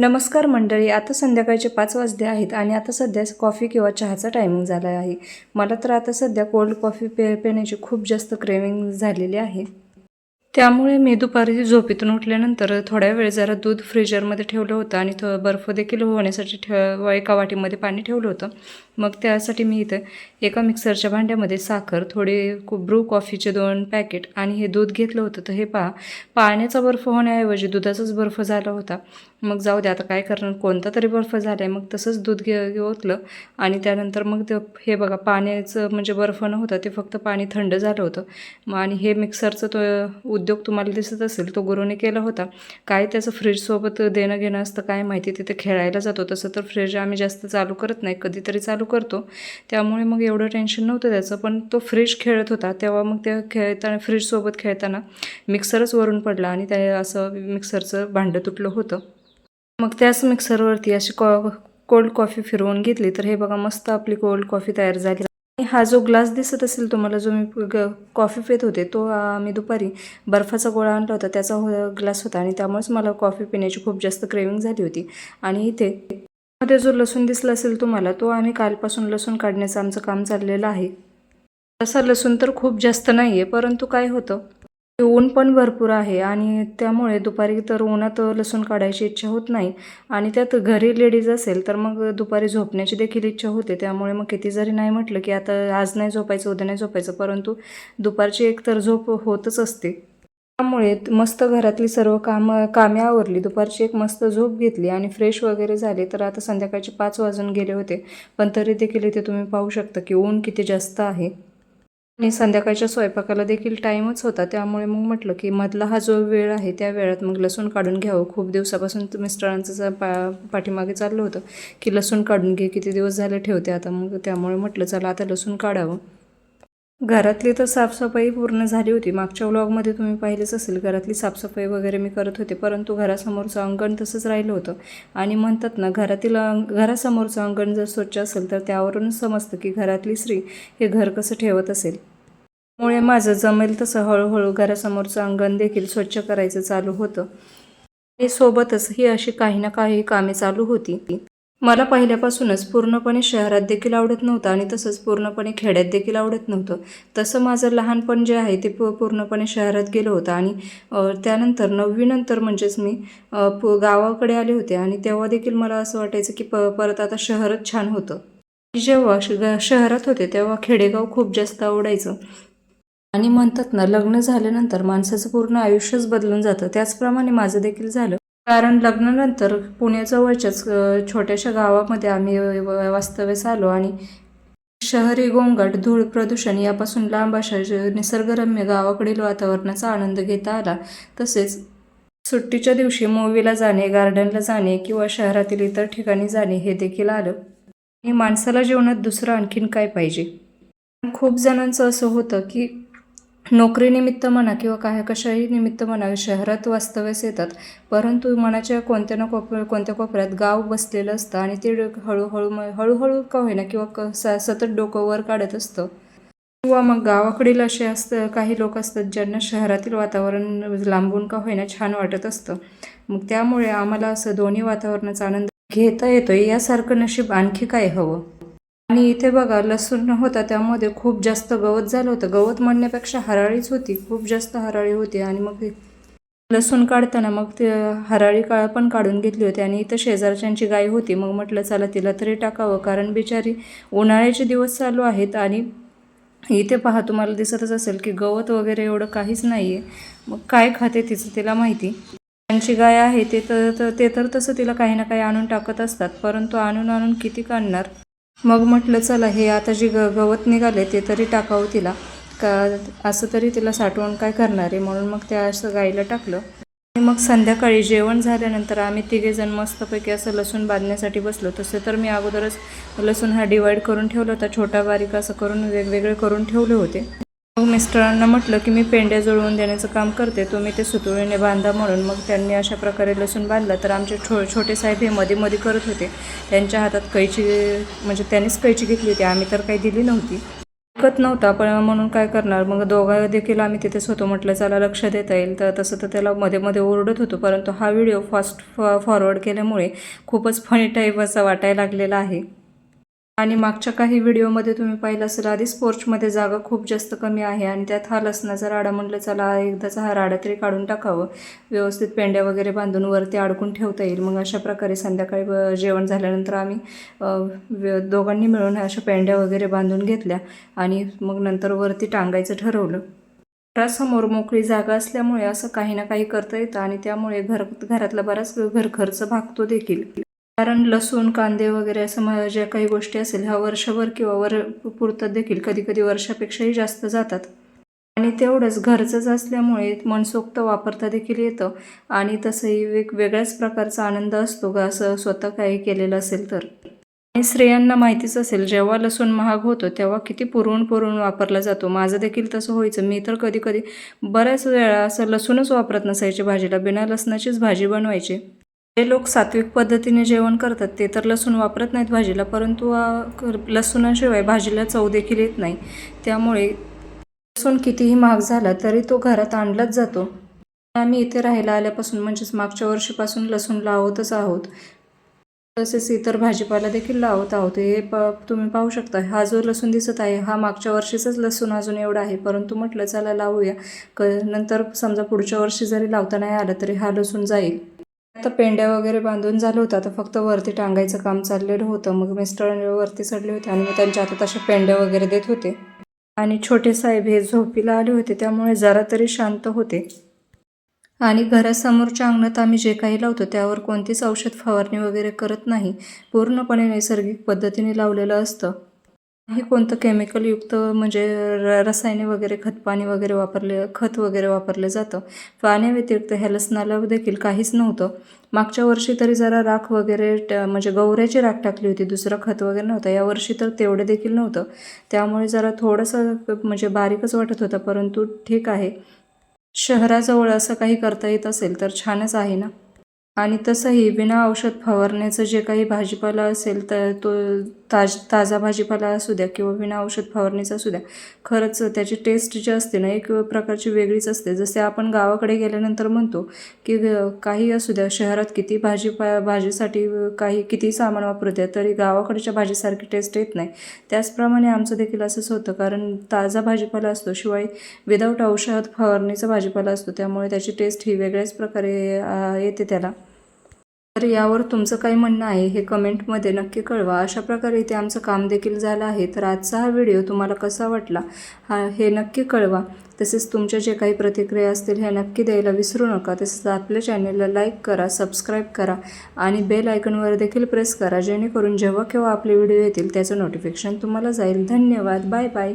नमस्कार मंडळी आता संध्याकाळचे पाच वाजले आहेत आणि आता सध्या कॉफी किंवा चहाचा टायमिंग झाला आहे. मला तर आता सध्या कोल्ड कॉफी पे पिण्याची खूप जास्त क्रेविंग झालेली आहे. त्यामुळे मी दुपारी झोपेतून उठल्यानंतर थोड्या वेळ जरा दूध फ्रीजरमध्ये ठेवलं होतं आणि थो बर्फ देखील होण्यासाठी ठेव एका वाटीमध्ये पाणी ठेवलं होतं. मग त्यासाठी मी इथं एका मिक्सरच्या भांड्यामध्ये साखर थोडे ब्रू कॉफीचे दोन पॅकेट आणि हे दूध घेतलं होतं. तर हे पहा पाण्याचा बर्फ होण्याऐवजी दुधाचाच बर्फ झाला होता. मग जाऊ दे आता काय करणार? कोणता तरी बर्फ झाला आहे मग तसंच दूध घे ओतलं आणि त्यानंतर मग ते हे बघा पाण्याचं म्हणजे बर्फ न होता ते फक्त पाणी थंड झालं होतं. मग आणि हे मिक्सरचं तो उद्योग तुम्हाला दिसत असेल तो गुरुने केला होता. काय त्याचं फ्रीजसोबत देणं घेणं असतं काय माहिती तिथे खेळायला जातो. तसं तर फ्रीज आम्ही जास्त चालू करत नाही कधीतरी चालू करतो. त्यामुळे मग एवढं टेन्शन नव्हतं त्याचं. पण तो फ्रीज खेळत होता. तेव्हा मग त्या खेळताना फ्रीजसोबत खेळताना मिक्सरच वरून पडला आणि त्या असं मिक्सरचं भांडं तुटलं होतं. मग त्याच मिक्सरवरती अशी कॉ कोल्ड कॉफी फिरवून घेतली. तर हे बघा मस्त आपली कोल्ड कॉफी तयार झाली. आणि हा जो ग्लास दिसत असेल तुम्हाला जो मी ग कॉफी पित होते तो मी दुपारी बर्फाचा गोळा आणला होता. त्याचा हो ग्लास होता आणि त्यामुळेच मला कॉफी पिण्याची खूप जास्त क्रेविंग झाली होती. आणि इथे मध्ये जो लसूण दिसला असेल तुम्हाला तो आम्ही कालपासून लसूण काढण्याचं आमचं काम चाललेलं आहे. तसा लसूण तर खूप जास्त नाही आहे परंतु काय होतं? ऊन पण भरपूर आहे आणि त्यामुळे दुपारी तर उन्हात लसूण काढायची इच्छा होत नाही. आणि त्यात घरी लेडीज असेल तर मग दुपारी झोपण्याची देखील इच्छा होते. त्यामुळे मग किती जरी नाही म्हटलं की आता आज नाही झोपायचं उद्या नाही झोपायचं परंतु दुपारची एक तर झोप होतच असते. त्यामुळे मस्त घरातली सर्व कामं कामे आवरली. दुपारची एक मस्त झोप घेतली आणि फ्रेश वगैरे झाले तर आता संध्याकाळचे पाच वाजून गेले होते. पण तरी देखील इथे तुम्ही पाहू शकता की ऊन किती जास्त आहे. आणि संध्याकाळच्या स्वयंपाकाला देखील टाईमच होता. त्यामुळे मग म्हटलं की मधला हा जो वेळ आहे त्या वेळात मग लसूण काढून घ्यावं. खूप दिवसापासून मिस्टरांचं पा पाठीमागे चाललं होतं की लसूण काढून घे किती दिवस झाले ठेवते आता. मग त्यामुळे म्हटलं चला आता लसूण काढावं. घरातली तर साफसफाई पूर्ण झाली होती. मागच्या व्लॉगमध्ये तुम्ही पाहिलेच असेल घरातली साफसफाई वगैरे मी करत होते परंतु घरासमोरचं अंगण तसंच राहिलं होतं. आणि म्हणतात ना घरातील अंग घरासमोरचं अंगण जर स्वच्छ असेल तर त्यावरूनच समजतं की घरातली स्त्री हे घर कसं ठेवत असेल. त्यामुळे माझं जमेल तसं हळूहळू घरासमोरचं अंगण देखील स्वच्छ करायचं चालू होतं. आणि सोबतच ही अशी काही ना काही कामे चालू होती. मला पहिल्यापासूनच पूर्णपणे शहरात देखील आवडत नव्हतं आणि तसंच पूर्णपणे खेड्यात देखील आवडत नव्हतं. तसं माझं लहानपण जे आहे ते पू पूर्णपणे शहरात गेलं होतं आणि त्यानंतर नववीनंतर म्हणजेच मी पु गावाकडे आले होते आणि तेव्हा देखील मला असं वाटायचं की प परत आता शहरच छान होतं. जेव्हा श शहरात होते तेव्हा खेडेगाव खूप जास्त आवडायचं. आणि म्हणतात ना लग्न झाल्यानंतर माणसाचं पूर्ण आयुष्यच बदलून जातं. त्याचप्रमाणे माझं देखील झालं. कारण लग्नानंतर पुण्याजवळच्याच छोट्याशा गावामध्ये आम्ही वास्तव्यास आलो आणि शहरी गोंगाट धूळ प्रदूषण यापासून लांब अशा निसर्गरम्य गावाकडील वातावरणाचा आनंद घेता आला. तसेच सुट्टीच्या दिवशी मूवीला जाणे गार्डनला जाणे किंवा शहरातील इतर ठिकाणी जाणे हे देखील आलं. आणि माणसाला जीवनात दुसरं आणखीन काय पाहिजे? खूप जणांचं असं होतं की नोकरीनिमित्त म्हणा किंवा काय कशाही निमित्त म्हणा शहरात वास्तव्यास येतात. परंतु मनाच्या कोणत्या ना कोप कोणत्या कोपऱ्यात गाव बसलेलं असतं आणि ते हळूहळू हळूहळू का होईना किंवा क सतत डोकं वर काढत असतं. किंवा मग गावाकडील असे असतं काही लोक असतात ज्यांना शहरातील वातावरण लांबून का होईना छान वाटत असतं. मग त्यामुळे आम्हाला असं दोन्ही वातावरणाचा आनंद घेता येतो यासारखं नशीब आणखी काय हवं? आणि इथे बघा लसूण होता त्यामध्ये खूप जास्त गवत झालं होतं. गवत म्हणण्यापेक्षा हराळीच होती खूप जास्त हराळी होती. आणि मग लसूण काढताना मग ते हराळी काळ पण काढून घेतली होती. आणि इथं शेजारच्यांची गाय होती. मग म्हटलं चला तिला तरी टाकावं कारण बिचारी उन्हाळ्याचे दिवस चालू आहेत आणि इथे पहा तुम्हाला दिसतच असेल की गवत वगैरे एवढं काहीच नाही आहे मग काय खाते तिचं तिला माहिती. त्यांची गाय आहे ते तर ते तर तसं तिला काही ना काही आणून टाकत असतात. परंतु आणून आणून किती काढणार? मग म्हटलं चला हे आता जे ग गवत निघाले ते तरी टाकावं तिला. का असं तरी तिला साठवण काय करणार आहे? म्हणून मग त्या असं गाईला टाकलं. आणि मग संध्याकाळी जेवण झाल्यानंतर आम्ही तिघेजण मस्तपैकी असं लसूण बांधण्यासाठी बसलो. तसं तर मी अगोदरच लसूण हा डिवाईड करून ठेवला होता. छोटा बारीक असं करून वेगवेगळे करून ठेवले होते. मग मिस्टरांना म्हटलं की मी पेंड्या जुळवून देण्याचं काम करते. तुम्ही ते सुतुळीने बांधा म्हणून. मग त्यांनी अशा प्रकारे लसूण बांधला तर आमचे छो छोटे साहेब हे मध्ये मध्ये करत होते. त्यांच्या हातात कैची म्हणजे त्यांनीच कैची घेतली होती. आम्ही तर काही दिली नव्हती. ऐकत नव्हता पण म्हणून काय करणार? मग दोघा देखील आम्ही तिथेच होतो. म्हटलं चला लक्ष देता येईल. तर तसं तर त्याला मध्ये मध्ये ओरडत होतो परंतु हा व्हिडिओ फास्ट फॉरवर्ड केल्यामुळे खूपच फनी टाईप असा वाटायला लागलेला आहे. आणि मागच्या काही व्हिडिओमध्ये तुम्ही पाहिलं असेल आधीच पोर्चमध्ये जागा खूप जास्त कमी आहे आणि त्यात हा लसणाचा राडा म्हटलं चला एकदाचा हा राडा तरी काढून टाकावं. व्यवस्थित पेंड्या वगैरे बांधून वरती अडकून ठेवता येईल. मग अशा प्रकारे संध्याकाळी जेवण झाल्यानंतर आम्ही दोघांनी मिळून अशा पेंड्या वगैरे बांधून घेतल्या आणि मग नंतर वरती टांगायचं ठरवलं. घरासमोर मोकळी जागा असल्यामुळे असं काही ना काही करता येतं आणि त्यामुळे घर घरातला बराच घर खर्च भागतो देखील. कारण लसूण कांदे वगैरे असं म- ज्या काही गोष्टी असेल ह्या वर्षभर किंवा वर पुरतात देखील कधी कधी वर्षापेक्षाही जास्त जातात. आणि तेवढंच घरचंच असल्यामुळे मनसोक्त वापरता देखील येतं. आणि तसंही वेगवेगळ्याच प्रकारचा आनंद असतो ग असं स्वतः काही केलेलं असेल तर. आणि स्त्रियांना माहितीच असेल जेव्हा लसूण महाग होतो तेव्हा किती पुरवून पुरवून वापरला जातो. माझं देखील तसं व्हायचं. मी तर कधी कधी बऱ्याच वेळा असं लसूणच वापरत नसायचे भाजीला बिना लसणाचीच भाजी बनवायची. जे लोक सात्विक पद्धतीने जेवण करतात ते तर लसूण वापरत नाहीत भाजीला परंतु लसूणाशिवाय भाजीला चव देखील येत नाही. त्यामुळे लसूण कितीही महाग झाला तरी तो घरात आणलाच जातो. आम्ही इथे राहायला आल्यापासून म्हणजेच मागच्या वर्षीपासून लसूण लावतच आहोत. तसेच इतर भाजीपाला देखील लावत आहोत. हे प तुम्ही पाहू शकता हा जो लसूण दिसत आहे हा मागच्या वर्षीचाच लसूण अजून एवढा आहे. परंतु म्हटलं चला लावूया. क नंतर समजा पुढच्या वर्षी जरी लावता नाही आलं तरी हा लसूण जाईल. आता पेंड्या वगैरे बांधून झालं होतं. आता फक्त वरती टांगायचं काम चाललेलं होतं. मग मिस्टर वरती चढले होते आणि मी त्यांच्या हातात अशा पेंड्या वगैरे देत होते. आणि छोटे साहेब हे झोपीला आले होते त्यामुळे जरा तरी शांत होते. आणि घरासमोरच्या अंगणात आम्ही जे काही लावतो त्यावर कोणतीच औषध फवारणी वगैरे करत नाही. पूर्णपणे नैसर्गिक पद्धतीने लावलेलं असतं. हे कोणतं केमिकलयुक्त म्हणजे र रसायने वगैरे खतपाणी वगैरे वापरले खत वगैरे वापरलं जातं. पाण्याव्यतिरिक्त ह्या लसणाला देखील काहीच नव्हतं. मागच्या वर्षी तरी जरा राख वगैरे ट- म्हणजे गवऱ्याची राख टाकली होती दुसरं खत वगैरे नव्हतं. यावर्षी तर तेवढं देखील नव्हतं. त्यामुळे जरा थोडंसं म्हणजे बारीकच वाटत होतं परंतु ठीक आहे. शहराजवळ असं काही करता येत असेल तर छानच आहे ना? आणि तसंही बिना औषध फवारण्याचं जे काही भाजीपाला असेल तर तो ताज ताजा भाजीपाला असू द्या किंवा बिना औषध फवारणीचा असू द्या खरंच त्याची टेस्ट जी असते ना एक प्रकारची वेगळीच असते. जसे आपण गावाकडे गेल्यानंतर म्हणतो की काही असू द्या शहरात किती भाजीपा भाजीसाठी काही किती सामान वापरू द्या तरी गावाकडच्या भाजीसारखी टेस्ट येत नाही. त्याचप्रमाणे आमचं देखील असंच होतं कारण ताजा भाजीपाला असतो शिवाय विदाऊट औषध फवारणीचा भाजीपाला असतो त्यामुळे त्याची टेस्ट ही वेगळ्याच प्रकारे येते त्याला. तर यावर तुमचं काय म्हणणं आहे हे कमेंटमध्ये नक्की कळवा. अशा प्रकारे इथे आमचं काम देखील झालं आहे. तर आजचा हा व्हिडिओ तुम्हाला कसा वाटला हा हे नक्की कळवा. तसेच तुमच्या जे काही प्रतिक्रिया असतील ह्या नक्की द्यायला विसरू नका. तसेच आपल्या चॅनलला लाईक करा सबस्क्राईब करा आणि बेल आयकनवर देखील प्रेस करा जेणेकरून जेव्हा केव्हा आपले व्हिडिओ येतील त्याचं नोटिफिकेशन तुम्हाला जाईल. धन्यवाद. Bye bye.